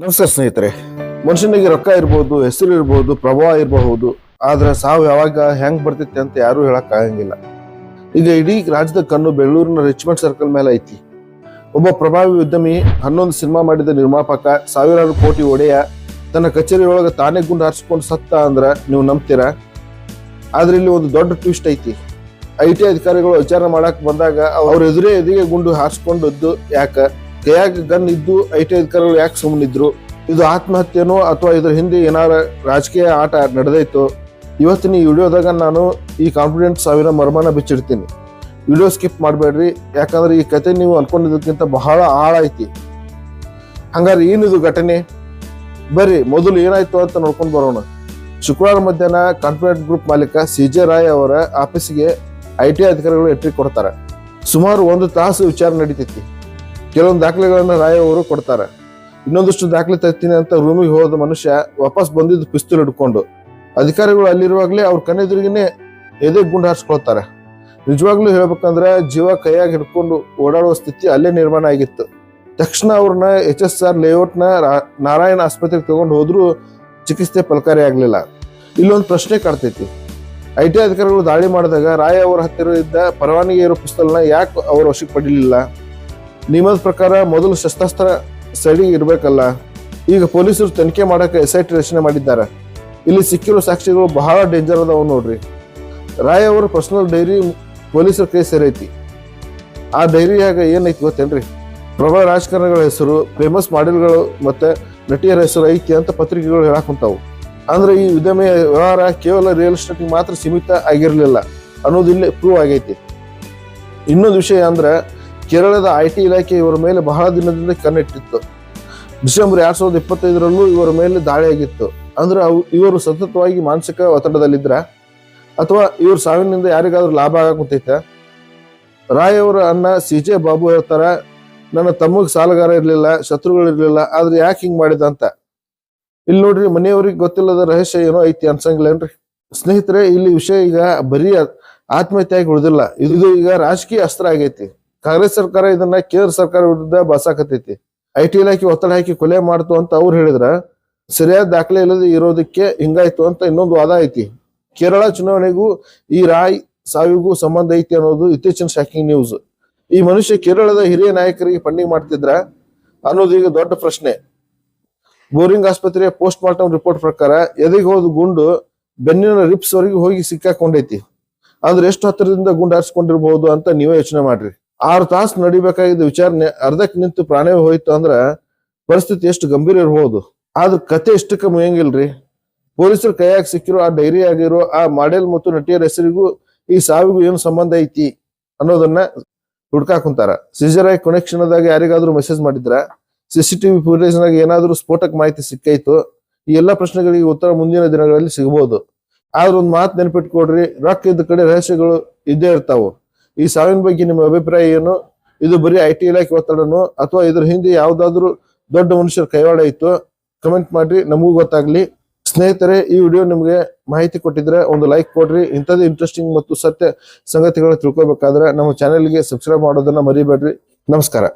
ನಮಸ್ಕಾರ ಸ್ನೇಹಿತರೆ, ಮನುಷ್ಯನಿಗೆ ರೊಕ್ಕ ಇರ್ಬೋದು, ಹೆಸರು ಇರ್ಬೋದು ಪ್ರಭಾವ ಇರಬಹುದು, ಆದ್ರೆ ಸಾವು ಯಾವಾಗ ಹೆಂಗೆ ಬರ್ತೈತಿ ಅಂತ ಯಾರು ಹೇಳಕ್ ಆಗಂಗಿಲ್ಲ. ಈಗ ಇಡೀ ರಾಜ್ಯದ ಕಣ್ಣು ಬೆಂಗಳೂರಿನ ರಿಚ್ಮೆಂಟ್ ಸರ್ಕಲ್ ಮೇಲೆ ಐತಿ. ಒಬ್ಬ ಪ್ರಭಾವಿ ಉದ್ಯಮಿ ಹನ್ನೊಂದು ಸಿನಿಮಾ ಮಾಡಿದ ನಿರ್ಮಾಪಕ, ಸಾವಿರಾರು ಕೋಟಿ ಒಡೆಯ, ತನ್ನ ಕಚೇರಿಯೊಳಗೆ ತಾನೇ ಗುಂಡು ಹಾರಿಸ್ಕೊಂಡು ಸತ್ತ ಅಂದ್ರೆ ನೀವು ನಂಬ್ತೀರಾ? ಆದ್ರೆ ಇಲ್ಲಿ ಒಂದು ದೊಡ್ಡ ಟ್ವಿಸ್ಟ್ ಐತಿ. ಐ ಟಿ ಅಧಿಕಾರಿಗಳು ವಿಚಾರ ಮಾಡಕ್ ಬಂದಾಗ ಅವ್ರ ಎದುರೇ ಎದುರಿಗೆ ಗುಂಡು ಹಾರಿಸ್ಕೊಂಡದ್ದು ಯಾಕ? ಕೈಯಾಗ ಗನ್ ಇದ್ದು ಐ ಟಿ ಅಧಿಕಾರಿಗಳು ಯಾಕೆ ಸುಮ್ಮನಿದ್ರು ಇದು ಆತ್ಮಹತ್ಯೆನೋ ಅಥವಾ ಇದ್ರ ಹಿಂದೆ ಏನಾರ ರಾಜಕೀಯ ಆಟ ನಡೆದೈತೋ? ಇವತ್ತಿನ ಈ ವಿಡಿಯೋದಾಗ ನಾನು ಈ ಕಾನ್ಫಿಡೆಂಟ್ ಸಾವಿರ ಮರ್ಮನ ಬಿಚ್ಚಿಡ್ತೀನಿ. ವಿಡಿಯೋ ಸ್ಕಿಪ್ ಮಾಡಬೇಡ್ರಿ, ಯಾಕಂದ್ರೆ ಈ ಕತೆ ನೀವು ಅನ್ಕೊಂಡಿದ್ದಕ್ಕಿಂತ ಬಹಳ ಆಳ ಐತಿ ಹಂಗಾರೆ ಏನಿದು ಘಟನೆ? ಬರ್ರಿ, ಮೊದಲು ಏನಾಯ್ತು ಅಂತ ನೋಡ್ಕೊಂಡು ಬರೋಣ. ಶುಕ್ರವಾರ ಮಧ್ಯಾಹ್ನ ಕಾನ್ಫಿಡೆಂಟ್ ಗ್ರೂಪ್ ಮಾಲೀಕ ಸಿ ಜೆ ರಾಯ್ ಅವರ ಆಫೀಸಿಗೆ ಐ ಟಿ ಅಧಿಕಾರಿಗಳು ಎಂಟ್ರಿ ಕೊಡ್ತಾರೆ. ಸುಮಾರು ಒಂದು ತಾಸು ವಿಚಾರ ನಡೀತೈತಿ. ಕೆಲವೊಂದು ದಾಖಲೆಗಳನ್ನ ರಾಯವರು ಅವರು ಕೊಡ್ತಾರೆ. ಇನ್ನೊಂದಷ್ಟು ದಾಖಲೆ ತರ್ತೀನಿ ಅಂತ ರೂಮಿಗೆ ಹೋದ ಮನುಷ್ಯ ವಾಪಸ್ ಬಂದಿದ್ದು ಪಿಸ್ತೂಲ್ ಹಿಡ್ಕೊಂಡು. ಅಧಿಕಾರಿಗಳು ಅಲ್ಲಿರುವಾಗಲೇ ಅವ್ರ ಕಣ್ಣೆದುರಿಗೇನೆ ಎದೆ ಗುಂಡು ಹಾರಿಸ್ಕೊಳ್ತಾರೆ. ನಿಜವಾಗ್ಲೂ ಹೇಳ್ಬೇಕಂದ್ರೆ ಜೀವ ಕೈಯಾಗಿ ಹಿಡ್ಕೊಂಡು ಓಡಾಡುವ ಸ್ಥಿತಿ ಅಲ್ಲೇ ನಿರ್ಮಾಣ ಆಗಿತ್ತು. ತಕ್ಷಣ ಅವ್ರನ್ನ ಎಚ್ ಎಸ್ ಆರ್ ಲೇಔಟ್ನ ನಾರಾಯಣ ಆಸ್ಪತ್ರೆಗೆ ತಗೊಂಡು ಹೋದ್ರೂ ಚಿಕಿತ್ಸೆ ಫಲಕಾರಿ ಆಗಲಿಲ್ಲ. ಇಲ್ಲೊಂದು ಪ್ರಶ್ನೆ ಕಾಡ್ತೈತಿ ಐ ಟಿ ಅಧಿಕಾರಿಗಳು ದಾಳಿ ಮಾಡಿದಾಗ ರಾಯ್ ಅವರ ಹತ್ತಿರ ಇದ್ದ ಪರವಾನಗಿ ಇರೋ ಪಿಸ್ತಲ್ನ ಯಾಕೆ ಅವರು ವಶಕ್ಕೆ ಪಡೀಲಿಲ್ಲ? ನಿಯಮದ ಪ್ರಕಾರ ಮೊದಲು ಶಸ್ತ್ರಾಸ್ತ್ರ ಸರಿ ಇರಬೇಕಲ್ಲ. ಈಗ ಪೊಲೀಸರು ತನಿಖೆ ಮಾಡಕ್ಕೆ ಎಸ್ ಐ ಟಿ ರಚನೆ ಮಾಡಿದ್ದಾರೆ. ಇಲ್ಲಿ ಸಿಕ್ಕಿರೋ ಸಾಕ್ಷಿಗಳು ಬಹಳ ಡೇಂಜರ್ ಅದಾವ ನೋಡ್ರಿ. ರಾಯ್ ಅವರ ಪರ್ಸನಲ್ ಡೈರಿ ಪೊಲೀಸರ ಕೈ ಸೇರೈತಿ. ಆ ಡೈರಿಯಾಗ ಏನೈತಿ ಗೊತ್ತೇನ್ರಿ? ಪ್ರಬಲ ರಾಜಕಾರಣಿಗಳ ಹೆಸರು ಫೇಮಸ್ ಮಾಡೆಲ್ಗಳು ಮತ್ತೆ ನಟಿಯರ ಹೆಸರು ಐತಿ ಅಂತ ಪತ್ರಿಕೆಗಳು ಹೇಳಕ್ ಹೊಂತಾವು ಅಂದ್ರೆ ಈ ಉದ್ಯಮೆಯ ವ್ಯವಹಾರ ಕೇವಲ ರಿಯಲ್ ಎಸ್ಟೇಟ್ ಮಾತ್ರ ಸೀಮಿತ ಆಗಿರಲಿಲ್ಲ. ಅನ್ನೋದು ಇಲ್ಲಿ ಪ್ರೂವ್ ಆಗೈತಿ. ಇನ್ನೊಂದು ವಿಷಯ ಅಂದ್ರೆ ಕೇರಳದ ಐ ಟಿ ಇಲಾಖೆ ಇವರ ಮೇಲೆ ಬಹಳ ದಿನದಿಂದ ಕಣ್ಣಿಟ್ಟಿತ್ತು. ಡಿಸೆಂಬರ್ ಎರಡ್ ಸಾವಿರದ ಇಪ್ಪತ್ತೈದರಲ್ಲೂ ಇವರ ಮೇಲೆ ದಾಳಿ ಆಗಿತ್ತು ಅಂದ್ರೆ ಅವು, ಇವರು ಸತತವಾಗಿ ಮಾನಸಿಕ ಒತ್ತಡದಲ್ಲಿದ್ರ? ಅಥವಾ ಇವ್ರ ಸಾವಿನಿಂದ ಯಾರಿಗಾದ್ರೂ ಲಾಭ ಆಗಕುಂತೈತ? ರಾಯ್ ಅವರ ಅಣ್ಣ ಸಿ ಜೆ ಬಾಬು ಹೇಳ್ತಾರ, ನನ್ನ ತಮ್ಮಗ್ ಸಾಲಗಾರ ಇರ್ಲಿಲ್ಲ, ಶತ್ರುಗಳು ಇರ್ಲಿಲ್ಲ, ಆದ್ರೆ ಯಾಕೆ ಹಿಂಗ್ ಮಾಡಿದ ಅಂತ? ಇಲ್ಲಿ ನೋಡ್ರಿ, ಮನೆಯವ್ರಿಗೆ ಗೊತ್ತಿಲ್ಲದ ರಹಸ್ಯ ಏನೋ ಐತಿ ಅನ್ಸಂಗಿಲ್ಲೇನ್ರಿ? ಸ್ನೇಹಿತರೆ, ಇಲ್ಲಿ ವಿಷಯ ಈಗ ಬರೀ ಆತ್ಮಹತ್ಯೆ ಆಗಿ ಉಳಿದಿಲ್ಲ. ಇದು ಈಗ ರಾಜಕೀಯ ಅಸ್ತ್ರ ಆಗೈತಿ. ಕಾಂಗ್ರೆಸ್ ಸರ್ಕಾರ ಇದನ್ನ ಕೇಂದ್ರ ಸರ್ಕಾರ ವಿರುದ್ಧ ಬಸಾಕತೈತಿ ಐ ಟಿ ಇಲಾಖೆ ಒತ್ತಡ ಹಾಕಿ ಕೊಲೆ ಮಾಡ್ತು ಅಂತ ಅವ್ರು ಹೇಳಿದ್ರ, ಸರಿಯಾದ ದಾಖಲೆ ಇಲ್ಲದೆ ಇರೋದಕ್ಕೆ ಹಿಂಗಾಯ್ತು ಅಂತ ಇನ್ನೊಂದು ವಾದ ಐತಿ. ಕೇರಳ ಚುನಾವಣೆಗೂ ಈ ರಾಯ್ ಸಾವಿಗೂ ಸಂಬಂಧ ಐತಿ ಅನ್ನೋದು ಇತ್ತೀಚಿನ ಶಾಕಿಂಗ್ ನ್ಯೂಸ್ ಈ ಮನುಷ್ಯ ಕೇರಳದ ಹಿರಿಯ ನಾಯಕರಿಗೆ ಫಂಡಿಂಗ್ ಮಾಡ್ತಿದ್ರ ಅನ್ನೋದು ಈಗ ದೊಡ್ಡ ಪ್ರಶ್ನೆ. ಬೋರಿಂಗ್ ಆಸ್ಪತ್ರೆಯ ಪೋಸ್ಟ್ ಮಾರ್ಟಮ್ ರಿಪೋರ್ಟ್ ಪ್ರಕಾರ ಎದೆಗೆ ಹೋದ ಗುಂಡು ಬೆನ್ನಿನ ರಿಪ್ಸ್ ವರೆಗೆ ಹೋಗಿ ಸಿಕ್ಕಾಕೊಂಡೈತಿ ಅಂದ್ರೆ ಎಷ್ಟು ಹತ್ತಿರದಿಂದ ಗುಂಡು ಹಾರಿಸ್ಕೊಂಡಿರ್ಬಹುದು ಅಂತ ನೀವೇ ಯೋಚನೆ ಮಾಡ್ರಿ. ಆರು ತಾಸು ನಡಿಬೇಕಾಗಿದ್ದ ವಿಚಾರಣೆ ಅರ್ಧಕ್ಕೆ ನಿಂತು ಪ್ರಾಣವೇ ಹೋಯ್ತು ಅಂದ್ರ ಪರಿಸ್ಥಿತಿ ಎಷ್ಟು ಗಂಭೀರ ಇರಬಹುದು ಆದ್ರ ಕತೆ ಇಷ್ಟಕ್ಕೆ ಮುಗಿಯಂಗಿಲ್ರಿ ಪೊಲೀಸರು ಕೈಯಾಗಿ ಸಿಕ್ಕಿರೋ ಆ ಡೈರಿ ಆಗಿರೋ ಆ ಮಾಡೆಲ್ ಮತ್ತು ನಟಿಯರ ಹೆಸರಿಗೂ ಈ ಸಾವಿಗೂ ಏನು ಸಂಬಂಧ ಐತಿ ಅನ್ನೋದನ್ನ ಹುಡ್ಕಾಕ್ ಕುಂತಾರ. ಸಿಜರಾಯ್ ಕೊನೆಕ್ಷನ್ದಾಗ ಯಾರಿಗಾದ್ರೂ ಮೆಸೇಜ್ ಮಾಡಿದ್ರ? ಸಿಸಿಟಿವಿ ಫುಟೇಜ್ ನಾಗ ಏನಾದ್ರೂ ಸ್ಫೋಟಕ ಮಾಹಿತಿ ಸಿಕ್ಕೈತು? ಈ ಎಲ್ಲಾ ಪ್ರಶ್ನೆಗಳಿಗೆ ಉತ್ತರ ಮುಂದಿನ ದಿನಗಳಲ್ಲಿ ಸಿಗಬಹುದು ಆದ್ರ ಒಂದ್ ಮಾತು ನೆನ್ಪಿಟ್ಕೊಡ್ರಿ, ರೊಕ್ಕ ಇದ್ದ ಕಡೆ ರಹಸ್ಯಗಳು ಇದ್ದೇ ಇರ್ತಾವು. ಈ ಸಾವಿನ ಬಗ್ಗೆ ನಿಮ್ಮ ಅಭಿಪ್ರಾಯ ಏನು? ಇದು ಬರೀ ಐ ಟಿ ಇಲಾಖೆ ಒತ್ತಡನೋ? ಅಥವಾ ಇದ್ರ ಹಿಂದೆ ಯಾವ್ದಾದ್ರು ದೊಡ್ಡ ಮನುಷ್ಯರ ಕೈವಾಡ ಇತ್ತು? ಕಮೆಂಟ್ ಮಾಡ್ರಿ, ನಮಗೂ ಗೊತ್ತಾಗ್ಲಿ. ಸ್ನೇಹಿತರೆ, ಈ ವಿಡಿಯೋ ನಿಮಗೆ ಮಾಹಿತಿ ಕೊಟ್ಟಿದ್ರೆ ಒಂದು ಲೈಕ್ ಕೊಡ್ರಿ. ಇಂಥದ್ದು ಇಂಟ್ರೆಸ್ಟಿಂಗ್ ಮತ್ತು ಸತ್ಯ ಸಂಗತಿಗಳು ತಿಳ್ಕೊಬೇಕಾದ್ರೆ ನಮ್ಮ ಚಾನೆಲ್ಗೆ ಸಬ್ಸ್ಕ್ರೈಬ್ ಮಾಡೋದನ್ನ ಮರಿಬೇಡ್ರಿ. ನಮಸ್ಕಾರ.